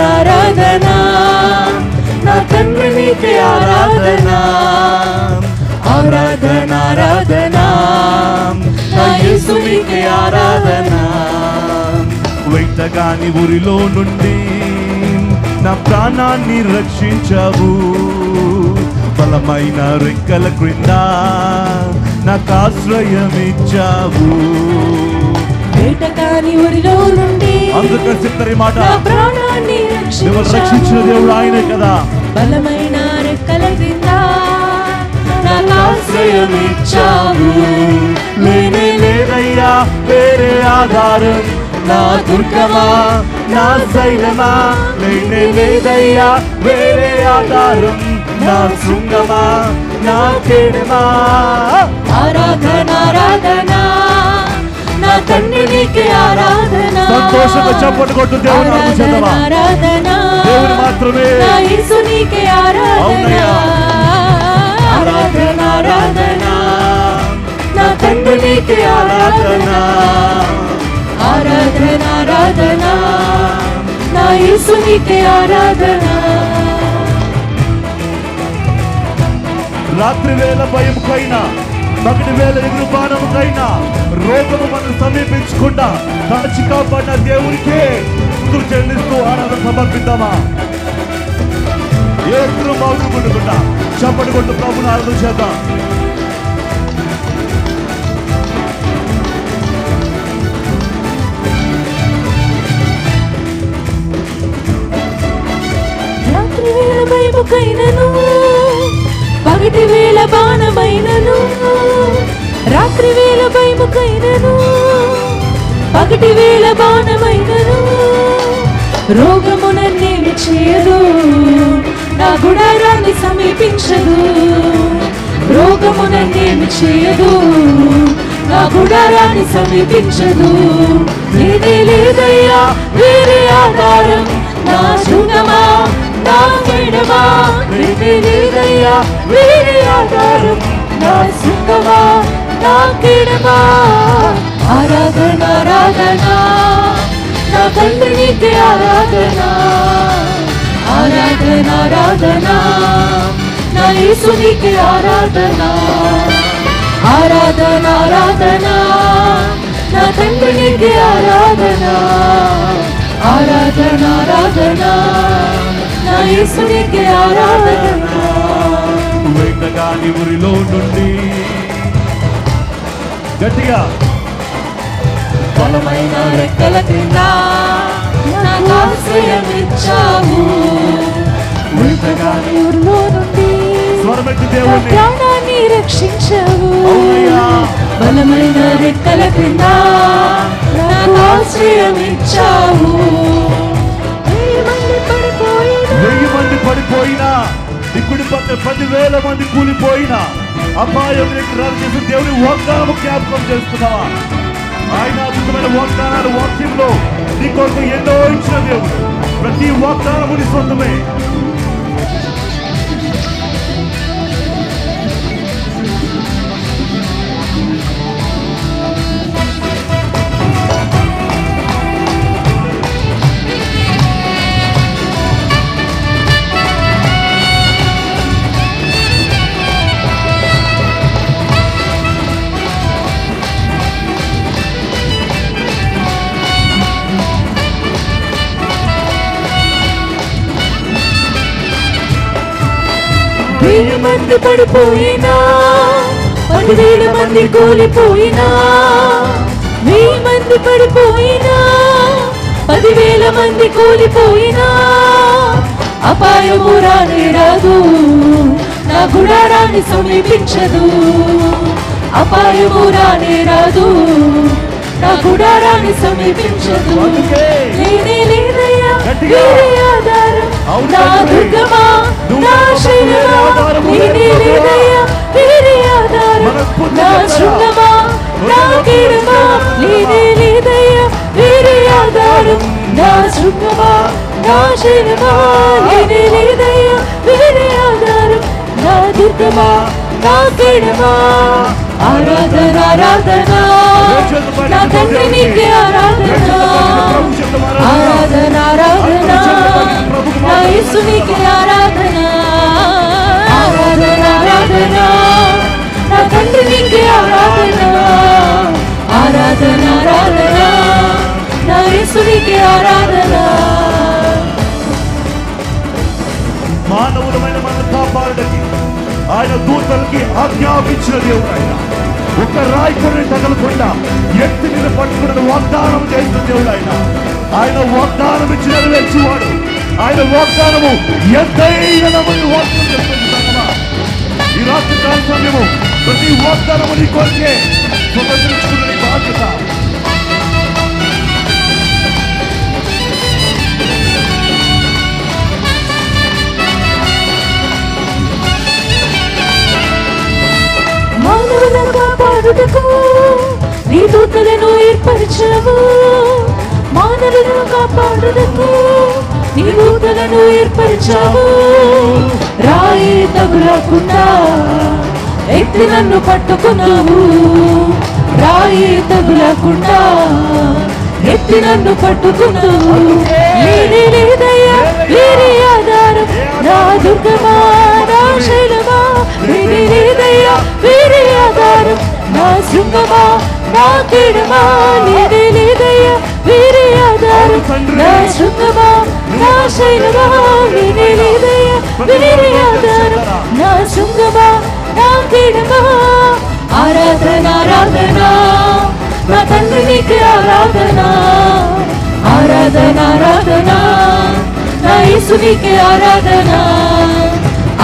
ఆరాధన నా తండ్రి నీకే ఆరాధన. ఆరాధన ఆరాధన నా యేసు నీకే ఆరాధన. వెంటగాని ఊరిలో నుండి నా ప్రాణాన్ని రక్షించావు. బలమైన రెక్కల క్రింద నాకు ఆశ్రయం ఇచ్చావు వేటకాని ఊరిలో నుండి అందరూ కలిసి చెప్తారు ఈ మాట. నా ప్రాణాన్ని మిమ్మల్ని రక్షించిన దేవుడు ఆయనే కదా. బలమైన రెక్కల క్రింద నాకు ఆశ్రయం ఇచ్చావు లేనే లేదయ్యా వేరే ఆధారం. నా దుర్గమా నా శైలమా లేనే లేదయ్యా వేరే ఆధారం. నా శృంగమా నా కేడమా ఆరాధన ఆరాధన. నా ఆరాధన సంతోషంగా చప్పట్లు కొట్టు దేవుని? ఆరాధన దేవుని మాత్రమే. అవునయ్యా. ఆరాధన ఆరాధన. నా తండ్రి నీకే ఆరాధన. ఆరాధన ఆరాధన. నా యేసు నీకే ఆరాధన. రాత్రి వేళ భయంకైనా పగటి వేల ఎదురు రోగము మనం సమీపించకుండా కాచి కాపాడిన దేవునికే స్థుతులు చెల్లిస్తూ ఆనందం సమర్పిద్దామా? ఏ ఒక్కరు కొట్టుకుంటా చప్పటి కొట్టు ప్రభుని ఆరాధన చేద్దాం. పగటి వేళ బాణమైన రోగము నన్నేమి చేయదు నా గుడారాన్ని సమీపించదు. రోగము నన్నేమి చేయదు నా గుడారాన్ని సమీపించదు. లేదే లేదయ్యా వేరే ఆధారం. నా శృంగమా నా కేడమా లేదే లేదయ్యా వేరే ఆధారం. నా శృంగమా నా కేడమా? ఆరాధన ఆరాధనా. తండ్రి నీకే ఆరాధన ఆరాధన ఆరాధన నా యేసు నీకే ఆరాధన ఆరాధన ఆరాధన నా తండ్రి నీకే ఆరాధన ఆరాధన ఆరాధన నా యేసు నీకే ఆరాధన వెంటగాని ఊరిలో నుండి గట్టిగా బలమైన రెక్కల క్రింద నాకు ఆశ్రయం ఇచ్చావు. ప్రాణాన్ని రక్షించావు. బలమైన రెక్కల క్రింద నాకు ఆశ్రయం ఇచ్చావు. వెయ్యి మంది పడిపోయినా. ఇప్పుడు పక్క పదివేల మంది కూలిపోయినా. అపాయం నీకు దేవుని వాగ్దానము జ్ఞాపకం చేసుకున్నావా ఆయన అద్భుతమైన వాగ్దానాలు వాక్యంలో నీ కొరకు ఎన్నో ఇచ్చిన దేవుడు. ప్రతి వాగ్దానము నీ సొంతమే మంది పడిపోయినా పదివేల మంది కూలిపోయినా వెయ్యి మంది పడిపోయినా పదివేల మంది కూలిపోయినా అపాయము రానే రాదు నా గుడారాన్ని సమీపించదు. అపాయము రానే రాదు నా గుడారాన్ని సమీపించదు. లేనే లేదయ్యా ఆధారం. నా. దుర్గమా నువ్వు నా నాకు శైలమా వేరే ఆధారము నేనే లేదు ప్రభువా. లేదయ్యా వేరే ఆధారం మనస్ఫూర్తి నా చెప్పరా? శృంగమా నా హృదయంలో కీడమా చెప్పరా? నేనే లేదయ్యా వేరే ఆధారం నా శృంగమా నా శైలమా నీకే ఆరాధన. మానవులమైన మన కాపాడకి ఆయన దూతలకి ఆజ్ఞాపించిన దేవుడు ఆయన. ఒక రాయి తగలకుండా ఎత్తి మీద పట్టుకుని వాగ్దానం చేసిన దేవుడు ఆయన. ఆయన వాగ్దానం ఇచ్చిన వాడు ఆయన వాగ్దానము ఎంతైన వాగ్దానం చేస్తుంది ఈ రాత్రి కాల సమయము ప్రతి వాగ్దానము నీ కొరికే. స్వతంత్రించుకున్న బాధ్యత. కాపాడుటకు నీ దూతలను ఏర్పరచవు మానవులను కాపాడుటకు నీ దూతలను ఏర్పరిచావు. రాయి తగులకుండా ఎత్తి నన్ను పట్టుకున్నావు. రాయి తగులకుండా ఎత్తి నన్ను పట్టుకున్నావు. లేనే లేదయ్యా వేరే ఆధారం నా దుర్గమా నా శైలమా? లేనే లేదయ్యా వేరే శృంగమా నా కీడమా లేనే లేదయ్యా వేరే ఆధారం నా శృంగమా నా శైలమా వేరే లేదయ్యా వేరే ఆధారం నా శృంగమా నా కీడమా ఆరాధన ఆరాధన నా తండ్రి నీకే ఆరాధన ఆరాధన ఆరాధన నా యేసు నీకే ఆరాధన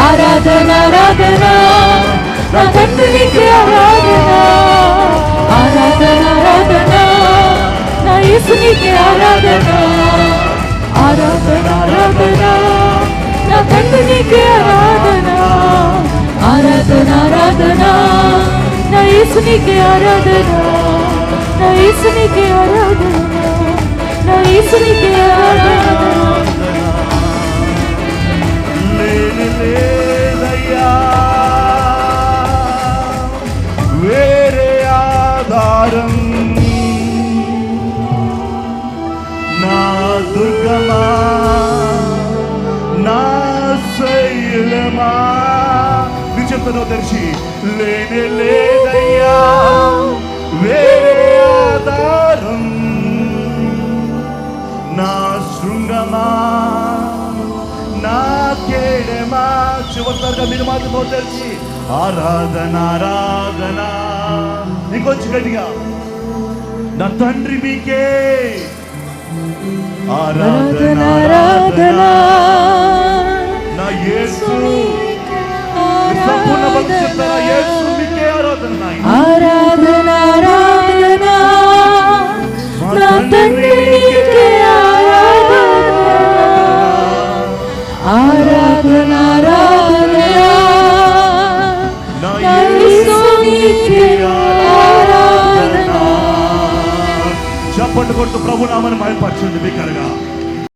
ఆరాధన ఆరాధన నా తండ్రి నీకే ఆరాధన ఆరాధన ఆరాధన నా యేసు నీకే ఆరాధన ఆరాధన ఆరాధన నా తండ్రి నీకే ఆరాధన ఆరాధన ఆరాధన నా యేసు నీకే ఆరాధన నా యేసు నీకే ఆరాధన నా యేసు నీకే ఆరాధన. దుర్గమా? నా శైలమా? నీ చెప్తాను తెరిచి లేని లేదయ్యా వేరే ఆధారం నా శృంగమా? నా కేడమా? చివరిగా మీరు మాత్రం తెరిచి ఆరాధన ఆరాధన. ఇంకొచ్చి గట్టిగా నా తండ్రి మీకే సంపూర్ణ భక్తి చెప్తారా యేసు